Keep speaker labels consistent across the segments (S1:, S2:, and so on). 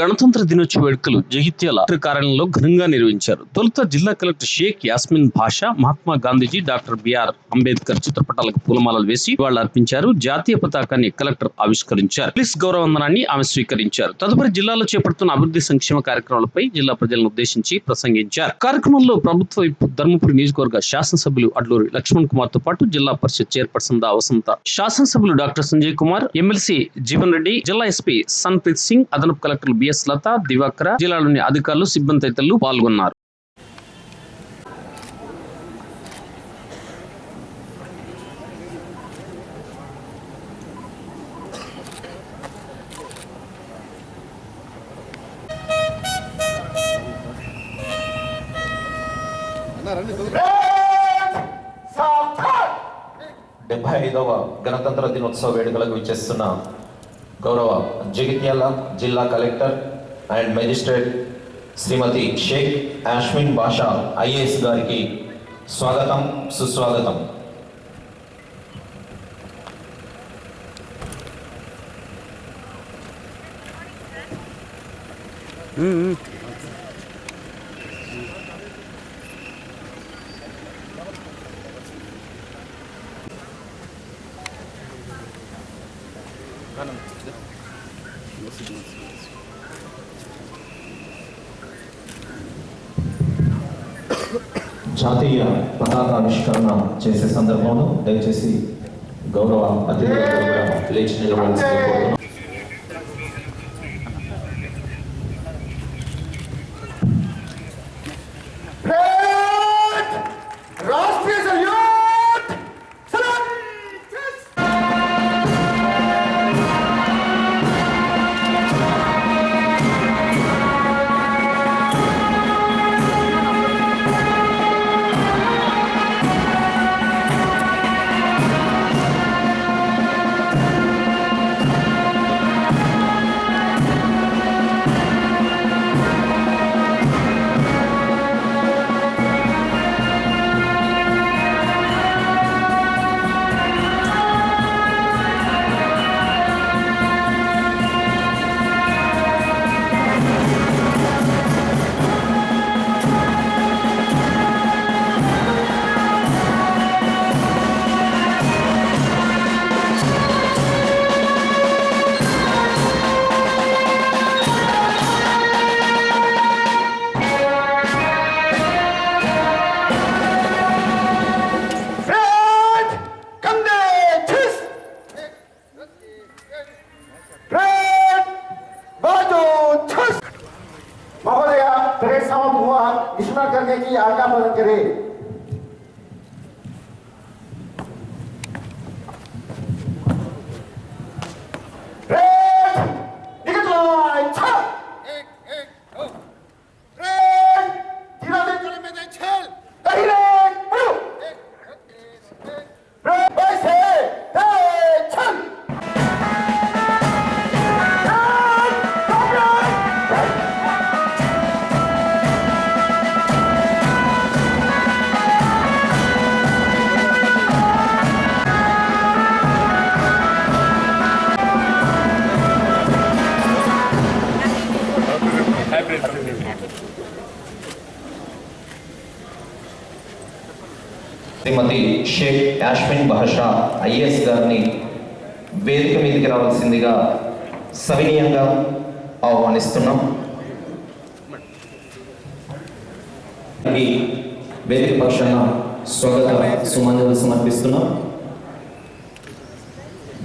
S1: గణతంత్ర దినోత్సవ వేడుకలు జగిత్యాల కార్యాలయంలో ఘనంగా నిర్వహించారు తొలుత జిల్లా collector Sheikh Yasmin Basha Mahatma Gandhiji doctor B R Ambedkar చిత్రపటాలకు పూలమాలలు వేసి వాళ్ళు అర్పించారు జాతీయ పతాకాన్ని కలెక్టర్ ఆవిష్కరించారు పోలీస్ గౌరవందనాన్ని ఆమె స్వీకరించారు తదుపరి జిల్లాలో చేపడుతున్న అభివృద్ధి సంక్షేమ కార్యక్రమాలపై జిల్లా ప్రజలను ఉద్దేశించి ప్రసంగించారు కార్యక్రమంలో ప్రభుత్వ ధర్మపురి నియోజకవర్గ శాసనసభ్యులు అడ్లూరి లక్ష్మణ్ కుమార్ తో పాటు జిల్లా పరిషత్ చైర్పర్సన్ దా వసంత శాసనసభ్యులు డాక్టర్ సంజయ్ కుమార్ ఎమ్మెల్సీ జీవన్ రెడ్డి జిల్లా ఎస్పీ సన్ప్రీత్ సింగ్ అదనపు collector B S Latha Divakara జిల్లాలోని అధికారులు సిబ్బంది తదితరులు పాల్గొన్నారు
S2: డెబ్బై ఐదవ గణతంత్ర దినోత్సవ వేడుకలకు ఇచ్చేస్తున్న గౌరవ జగిత్యాల జిల్లా collector and magistrate Shrimati Sheikh Yashmin Basha IAS గారికి స్వాగతం సుస్వాగతం Mm-hmm. జాతీయ ఆవిష్కరణ చేసే సందర్భంలో దయచేసి గౌరవ అతిథులు లేచి నిలబడాల్సి శ్రీమతి షేక్ యాష్మిన్ బహషా ఐఏఎస్ గారిని వేదిక మీదకి రావాల్సిందిగా సవినీయంగా ఆహ్వానిస్తున్నాం వేదిక పక్షాన స్వాగత సుమంజలు సమర్పిస్తున్నాం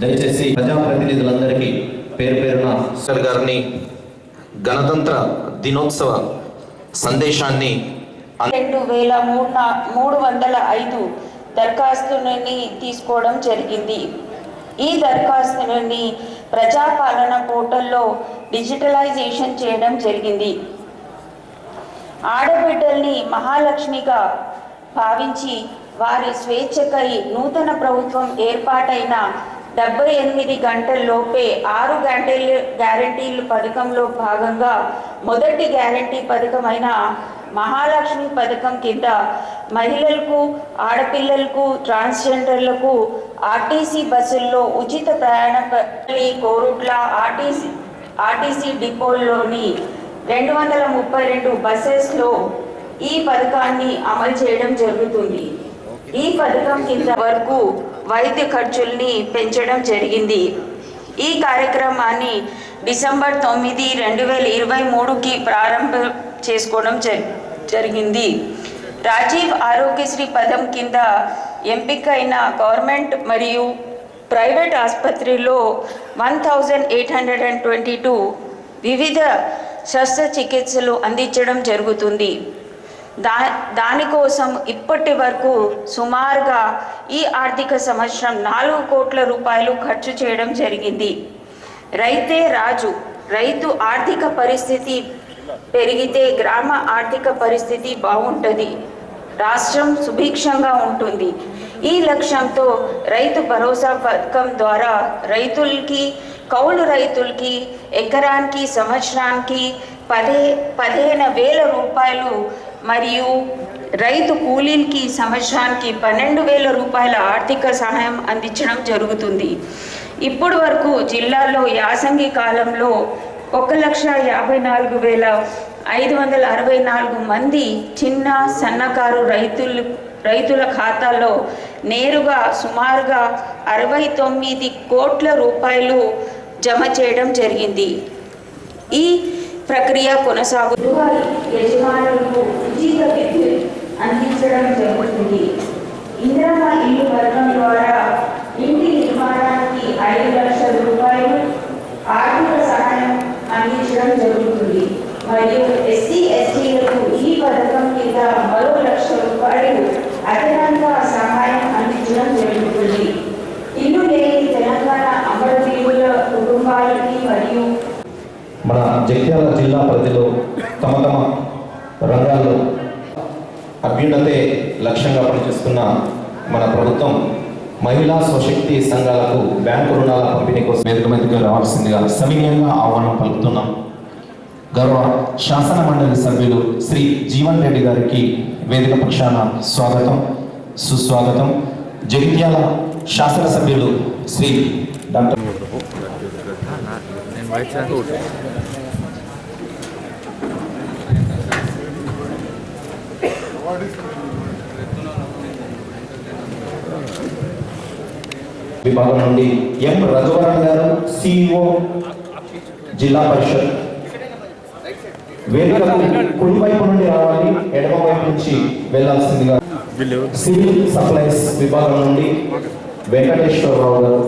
S2: దయచేసి ప్రజాప్రతినిధులందరికీ పేరు పేరున సార్ గారిని గణతంత్ర దినోత్సవ సందేశాన్ని రెండు వేల మూడు మూడు వందల ఐదు దరఖాస్తుని తీసుకోవడం జరిగింది ఈ దరఖాస్తుని ప్రజాపాలన పోర్టల్లో డిజిటలైజేషన్ చేయడం జరిగింది ఆడబిడ్డల్ని మహాలక్ష్మిగా భావించి వారి స్వేచ్ఛకై నూతన ప్రభుత్వం ఏర్పాటైన డెబ్బై ఎనిమిది గంటల్లోపే ఆరు గంటలు గ్యారంటీలు పథకంలో భాగంగా మొదటి గ్యారంటీ పథకమైన మహాలక్ష్మి పథకం కింద మహిళలకు ఆడపిల్లలకు ట్రాన్స్జెండర్లకు ఆర్టీసీ బస్సుల్లో ఉచిత ప్రయాణ కోరుట్ల ఆర్టీసీ ఆర్టీసీ డిపోల్లోని రెండు వందల ముప్పై రెండు బస్సెస్లో ఈ పథకాన్ని అమలు చేయడం జరుగుతుంది ఈ పథకం కింద వరకు వైద్య ఖర్చుల్ని పెంచడం జరిగింది ఈ కార్యక్రమాన్ని డిసెంబర్ తొమ్మిది రెండు వేల ఇరవై మూడుకి ప్రారంభ చేసుకోవడం జరిగింది రాజీవ్ ఆరోగ్యశ్రీ పదం కింద ఎంపికైన గవర్నమెంట్ మరియు ప్రైవేట్ ఆసుపత్రిలో one thousand eight hundred and twenty two వివిధ శస్త్రచికిత్సలు అందించడం జరుగుతుంది దా దానికోసం ఇప్పటి వరకు సుమారుగా ఈ ఆర్థిక సంవత్సరం నాలుగు కోట్ల రూపాయలు ఖర్చు చేయడం జరిగింది రైతే రాజు రైతు ఆర్థిక పరిస్థితి పెరిగితే గ్రామ ఆర్థిక పరిస్థితి బాగుంటుంది రాష్ట్రం సుభిక్షంగా ఉంటుంది ఈ లక్ష్యంతో రైతు భరోసా పథకం ద్వారా రైతులకి కౌలు రైతులకి ఎకరానికి సంవత్సరానికి పదే పదిహేను వేల రూపాయలు మరియు రైతు కూలీలకి సంవత్సరానికి పన్నెండు వేల రూపాయల ఆర్థిక సహాయం అందించడం జరుగుతుంది ఇప్పటి వరకు జిల్లాలో యాసంగి కాలంలో ఒక లక్ష యాభై నాలుగు వేల ఐదు వందల అరవై నాలుగు మంది చిన్న సన్నకారు రైతులు రైతుల ఖాతాల్లో నేరుగా సుమారుగా అరవై తొమ్మిది కోట్ల రూపాయలు జమ చేయడం జరిగింది ఈ ప్రక్రియ కొనసాగు యజమానులకు అందించడం జరుగుతుంది ఇందిరా ఇల్లు పథకం ద్వారా ఐదు లక్షల రూపాయలు ఆర్థిక సహాయం అందించడం జరుగుతుంది మరియు ఎస్సీ ఎస్టీలకు ఈ పథకం కింద మరో లక్ష రూపాయలు అదనంగా సహాయం అందించడం జరుగుతుంది ఇల్లు లేని తెలంగాణ అమరవీరుల కుటుంబాలకి మరియు మన జగిత్యాల జిల్లా పరిధిలో తమ తమ రంగాల్లో అభ్యున్నతే లక్ష్యంగా పనిచేస్తున్న మన ప్రభుత్వం మహిళా స్వశక్తి సంఘాలకు బ్యాంకు రుణాల పంపిణీ కోసం వేదిక మీదకి రావాల్సిందిగా సమీయంగా ఆహ్వానం పలుకుతున్నాం గౌరవ శాసన మండలి సభ్యులు శ్రీ జీవన్ రెడ్డి గారికి వేదిక పక్షాన స్వాగతం సుస్వాగతం జగిత్యాల శాసన సభ్యులు శ్రీ డాక్టర్ విభాగం నుండి ఎం రఘువరన్ గారు సిఇఓ e జిల్లా పరిషత్ వేదికకు కుడివైపు నుండి రావాలి ఎడమ వైపు నుంచి వెళ్లాల్సిందిగా సివిల్ సప్లైస్ విభాగం నుండి Venkateswara Rao garu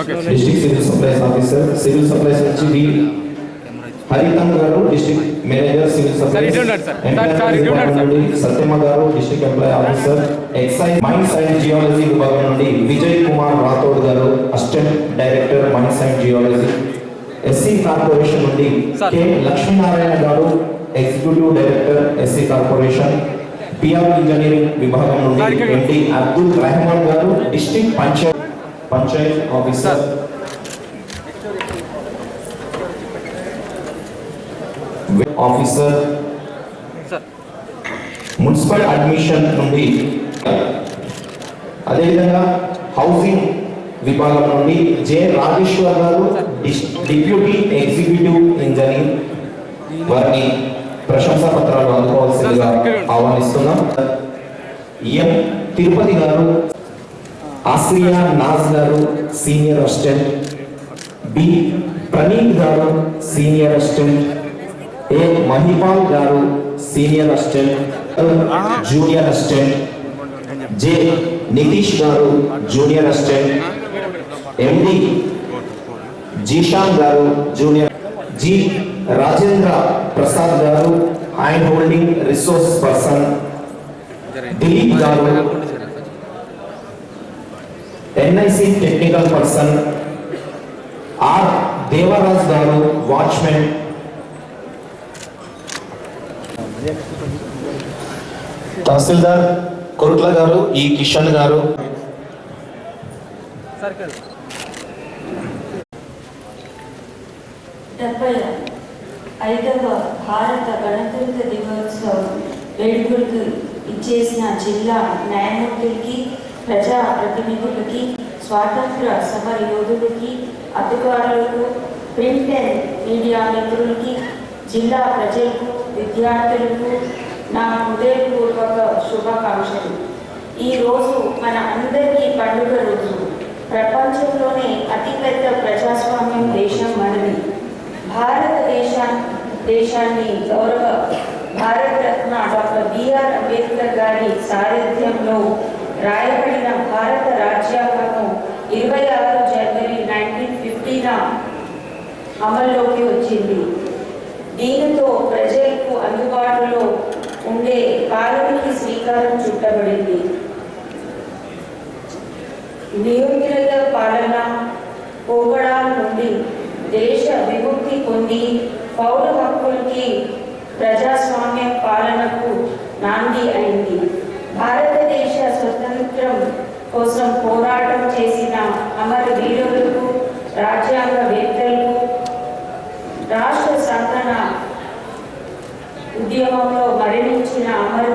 S2: district civil supplies officer civil supplies నుంచి Haritan garu district manager civil supplies Satyamma garu district employ officer excise mines and geology విభాగం నుండి Vijay Kumar Rathod garu assistant director mines and geology SC corporation నుండి K Lakshminarayana garu executive director SC corporation PR engineering విభాగం నుండి MD Abdul Rehman garu district panchayat panchayat officer officer municipal admission నుండి అదేవిధంగా housing విభాగం నుండి J Rajeshwar గారు డిప్యూటీ ఎగ్జిక్యూటివ్ ఇంజనీర్ వారిని ప్రశంసా పత్రాలు అందుకోవాల్సిందిగా ఆహ్వానిస్తున్నాం ఎం తిరుపతి గారు ఆశ్రియా నాజ్ గారు సీనియర్ అసిస్టెంట్ బి ప్రణీత్ గారు senior assistant A Mahipal garu senior assistant junior assistant J Nitish garu junior assistant ఎండి జీషాన్ గారు junior G Rajendra Prasad garu and holding resource person Dilip garu NIC technical person R Devaraj garu watchman తహసీల్దార్ కొరుట్ల గారు ఈ కిషన్ గారు ఐదవ భారత గణతంత్ర దినోత్సవం వేడుకలకు ఇచ్చేసిన జిల్లా న్యాయమూర్తులకి ప్రజా ప్రతినిధులకి స్వాతంత్ర సమర యోధులకి అధికారులకు ప్రింట్ అండ్ మీడియా మిత్రులకి జిల్లా ప్రజలకు విద్యార్థులకు నా హృదయపూర్వక శుభాకాంక్షలు ఈరోజు మన అందరికీ పండుగ రోజు ప్రపంచంలోనే అతిపెద్ద ప్రజాస్వామ్యం దేశం మనది భారతదేశా దేశాన్ని గౌరవ భారతరత్న డాక్టర్ బిఆర్ అంబేద్కర్ గారి సారథ్యంలో రాయబడిన భారత రాజ్యాంగము ఇరవై ఆరు జనవరి నైన్టీన్ ఫిఫ్టీన అమల్లోకి వచ్చింది దీనితో ప్రజలకు అందుబాటులో ఉండే పాలనకి స్వీకారం చుట్టబడింది నియంత్రిత పాలన పోకడా నుండి దేశ విముక్తి పొంది పౌర హక్కులకి ప్రజాస్వామ్య పాలనకు నాంది అయింది భారతదేశ స్వతంత్రం కోసం పోరాటం చేసిన అమర వీరులకు వేత్తలకు రాష్ట్ర ఉద్యోగంలో ఉద్యమంలో మరణించిన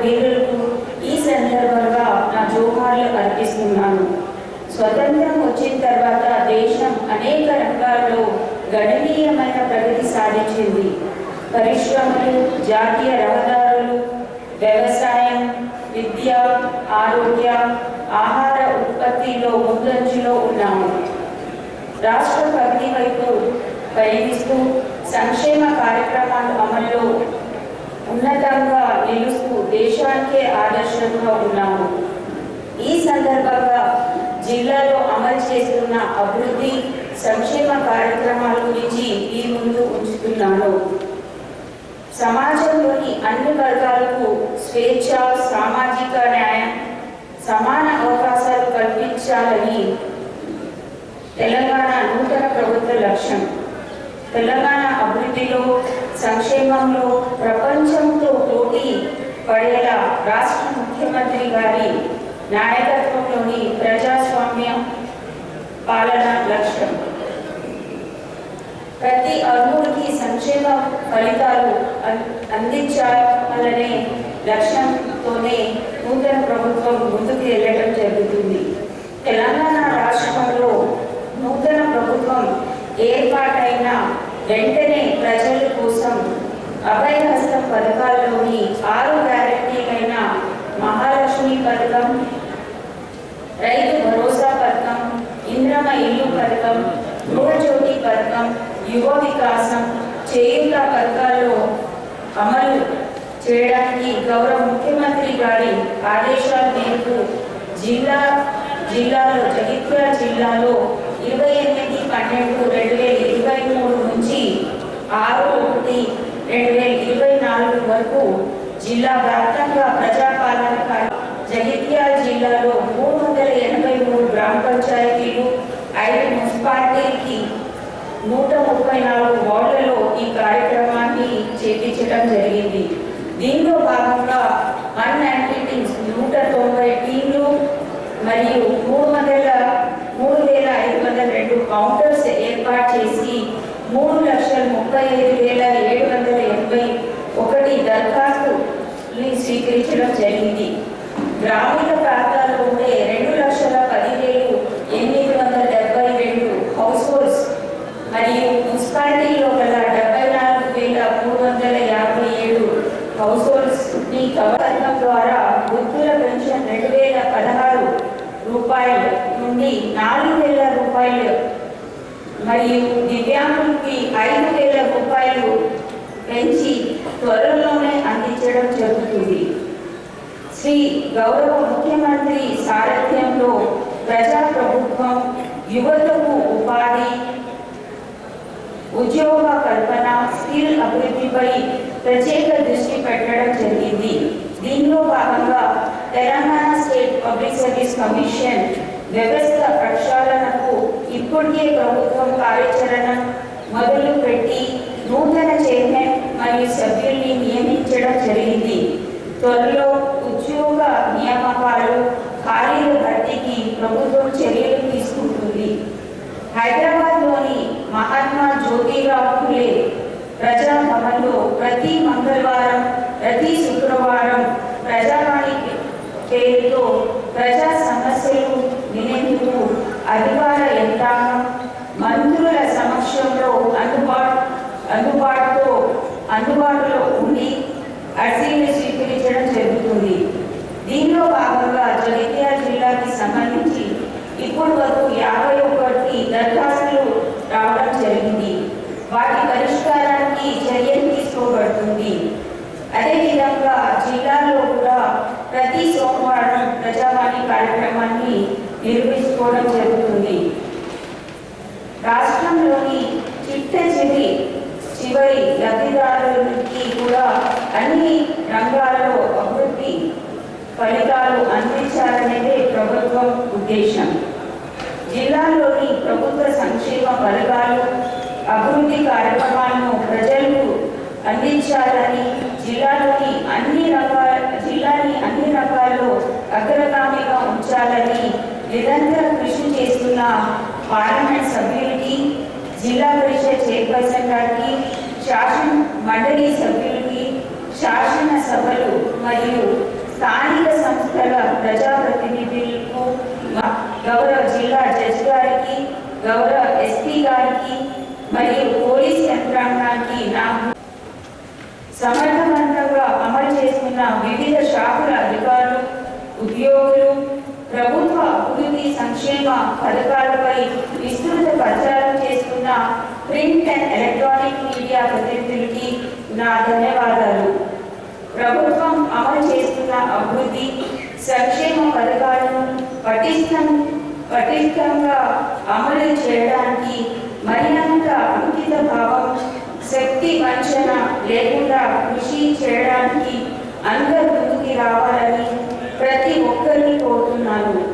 S2: వీరులకు ఈ సందర్భంగా నా జోహార్లు అర్పిస్తున్నాను స్వతంత్రం వచ్చిన తర్వాత దేశం అనేక రంగాల్లో గణనీయమైన ప్రగతి సాధించింది పరిశ్రమలు జాతీయ రహదారులు వ్యవసాయం విద్య ఆరోగ్య ఆహార ఉత్పత్తిలో ముందంజలో ఉన్నాము రాష్ట్ర భక్తి వైపు పయనిస్తూ సంక్షేమ కార్యక్రమాలు అమల్లో ఉన్నతంగా నిలుస్తూ దేశానికే ఆదర్శంగా ఉన్నాము ఈ సందర్భంగా జిల్లాలో అమలు చేస్తున్న అభివృద్ధి సంక్షేమ కార్యక్రమాల గురించి ఈ ముందు ఉంచుతున్నాను సమాజంలోని అన్ని వర్గాలకు స్వేచ్ఛ సామాజిక న్యాయం సమాన అవకాశాలు కల్పించాలని తెలంగాణ నూతన ప్రభుత్వ లక్ష్యం తెలంగాణ అభివృద్ధిలో సంక్షేమంలో ప్రపంచంతో పోటీ పడేలా రాష్ట్ర ముఖ్యమంత్రి గారి నాయకత్వంలోని ప్రజాస్వామ్య పాలన లక్ష్యం ప్రతి అర్హుడికి సంక్షేమ ఫలితాలు అందించాలనే లక్ష్యంతోనే నూతన ప్రభుత్వం ముందుకు వెళ్ళడం జరుగుతుంది తెలంగాణ రాష్ట్రంలో నూతన ప్రభుత్వం ఏర్పాటైన వెంటనే ప్రజల కోసం అభయహస్తం పథకాల్లోని ఆరు గ్యారెంటీలైన మహాలక్ష్మి పథకం రైతు భరోసా పథకం ఇంద్రమ ఇల్లు పథకం గృహజ్యోతి పథకం యువ వికాసం చేయుత పథకాల్లో అమలు చేయడానికి గౌరవ ముఖ్యమంత్రి గారి ఆదేశాల మేరకు జిల్లా జిల్లాలో జగిత్యాల జిల్లాలో ఇరవై ఎనిమిది పన్నెండు రెండు వేల ఇరవై మూడు నుంచి ఆరు ఒకటి రెండు వేల ఇరవై నాలుగు వరకు జిల్లా వ్యాప్తంగా ప్రజాపాలన జగిత్యాల జిల్లాలో మూడు వందల ఎనభై మూడు గ్రామ పంచాయతీలు ఐదు మున్సిపాలిటీకి నూట ముప్పై నాలుగు వార్డులలో ఈ కార్యక్రమాన్ని చేపించడం జరిగింది దీనిలో భాగంగా మన గ్రామీణ ప్రాంతాల్లో రెండు లక్షల పదివేలు ఎనిమిది వందల డెబ్బై రెండు హౌస్ మరియు మున్సిపాలిటీలో గల డెబ్బై నాలుగు వేల మూడు వందల యాభై ఏడు హౌస్ హోల్డ్స్ ని ద్వారా వృద్ధుల పెన్షన్ రెండు వేల పదహారు రూపాయలు నుండి నాలుగు వేల రూపాయలు మరియు దివ్యాంగులకి ఐదు గౌరవ ముఖ్యమంత్రి సారథ్యంలో ప్రభుత్వం యువతకు ఉపాధి ఉద్యోగ కల్పన స్కిల్ అభివృద్ధిపై ప్రత్యేక దృష్టి పెట్టడం జరిగింది దీనిలో భాగంగా Telangana state public service commission వ్యవస్థ ప్రక్షాళనకు ఇప్పటికే ప్రభుత్వం కార్యాచరణ మొదలుపెట్టి నూతన చైర్మన్ మరియు సభ్యుల్ని నియమించడం జరిగింది త్వరలో నియామకాలలో ఖాళీల భర్తీకి ప్రభుత్వం చర్యలు తీసుకుంటుంది హైదరాబాద్ లోని మహాత్మా జ్యోతిరావు ఫులే ప్రజాభవన్లో ప్రతి మంగళవారం ప్రతి శుక్రవారం ప్రజావాణి పేరుతో ప్రజా సమస్యలు వినేందుకు అధికార యంత్రాంగం మంత్రుల సమక్షంలో అందుబాటు అందుబాటుతో అందుబాటులో ఉండి అర్జీలు స్వీకరించడం జరుగుతుంది దీనిలో భాగంగా జగిత్యాల జిల్లాకి సంబంధించి ఇప్పటి వరకు యాభై ఒకటి దరఖాస్తులు రావడం జరిగింది వాటి పరిష్కారానికి చర్యలు తీసుకోబడుతుంది అదేవిధంగా జిల్లాలో కూడా ప్రతి సోమవారం ప్రజావాణి కార్యక్రమాన్ని నిర్వహించుకోవడం జరుగుతుంది రాష్ట్రంలోని చిట్ట చివరి లబ్ధిదారుల నుంచి కూడా అన్ని రంగాలలో ఫలితాలు అందించాలనేదే ప్రభుత్వం ఉద్దేశం జిల్లాలోని ప్రభుత్వ సంక్షేమ పథకాలు అభివృద్ధి కార్యక్రమాలను ప్రజలకు అందించాలని జిల్లాలోని అన్ని రకాల జిల్లాని అన్ని రకాల్లో అగ్రగామిగా ఉంచాలని నిరంతర కృషి చేస్తున్న పార్లమెంట్ సభ్యులకి జిల్లా పరిషత్ చైర్పర్సన్ గారికి శాసన మండలి సభ్యులకి శాసన సభలు మరియు స్థానిక సంస్థల ప్రజాప్రతినిధులకు గౌరవ జిల్లా జడ్జి గారికి గౌరవ ఎస్పీ గారికి మరియు పోలీస్ యంత్రాంగానికి నా సమర్థవంతంగా అమలు చేస్తున్న వివిధ శాఖల అధికారులు ఉద్యోగులు ప్రభుత్వ అభివృద్ధి సంక్షేమ పథకాలపై విస్తృత ప్రచారం చేస్తున్న ప్రింట్ అండ్ ఎలక్ట్రానిక్ మీడియా ప్రతినిధులకి నా ధన్యవాదాలు ప్రభుత్వం అమలు చేస్తున్న అభివృద్ధి సంక్షేమ పథకాలను పటిష్టం పటిష్టంగా అమలు చేయడానికి మరింత అంకిత భావం శక్తి వంచన లేకుండా కృషి చేయడానికి అందరూ ముందుకి రావాలని ప్రతి ఒక్కరిని కోరుతున్నాను